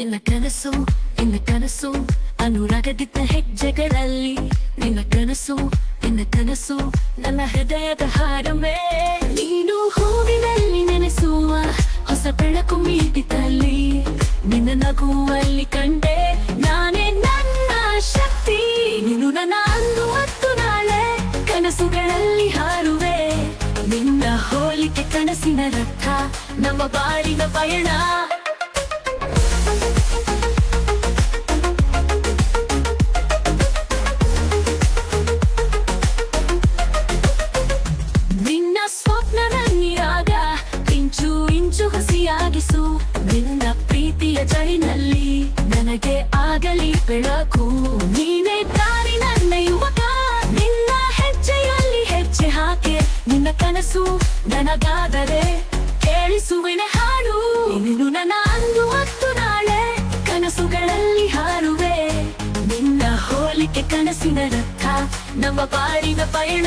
ನಿನ್ನ ಕನಸು ನಿನ್ನ ಕನಸು, ಅನುರಾಗದಿದ್ದ ಹೆಜ್ಜೆಗಳಲ್ಲಿ. ನಿನ್ನ ಕನಸು ನಿನ್ನ ಕನಸು, ನನ್ನ ಹೃದಯದ ಹಾರಮೇ ನೀನು ಹೂವಿನಲ್ಲಿ ನೆನೆಸುವ ಹೊಸ ಬೆಳಕು ಮೀಟಿತಲ್ಲಿ ನಿನ್ನ ನಗುವಲ್ಲಿ ಕಂಡೆ ನಾನೇ ನನ್ನ ಶಕ್ತಿ. ನೀನು ನನ್ನ ಅಂದು ಮತ್ತು ನಾಳೆ ಕನಸುಗಳಲ್ಲಿ ಹಾರುವೆ. ನಿನ್ನ ಹೋಲಿಕೆ ಕನಸಿನ ರಥ, ನಮ್ಮ ಬಾಳಿನ ಪಯಣ. ಹಸಿಯಾಗಿಸು ನಿನ್ನ ಪ್ರೀತಿಯ ಜೈನಲ್ಲಿ ನನಗೆ ಆಗಲಿ ಬೆಳಕು. ನೀನೇ ದಾರಿ ನನ್ನ ಯುವಕ. ನಿನ್ನ ಹೆಜ್ಜೆಯಲ್ಲಿ ಹೆಜ್ಜೆ ಹಾಕೆ ನಿನ್ನ ಕನಸು ನನಗಾದರೆ ಕೇಳಿಸುವಿನ ಹಾಡು. ನೀನು ನನ್ನ ಅಂದು ಹತ್ತು ನಾಳೆ ಕನಸುಗಳಲ್ಲಿ ಹಾರುವೆ. ನಿನ್ನ ಹೋಲಿಕೆ ಕನಸಿನ ರಥ, ನಮ್ಮ ಬಾರಿನ ಪಯಣ.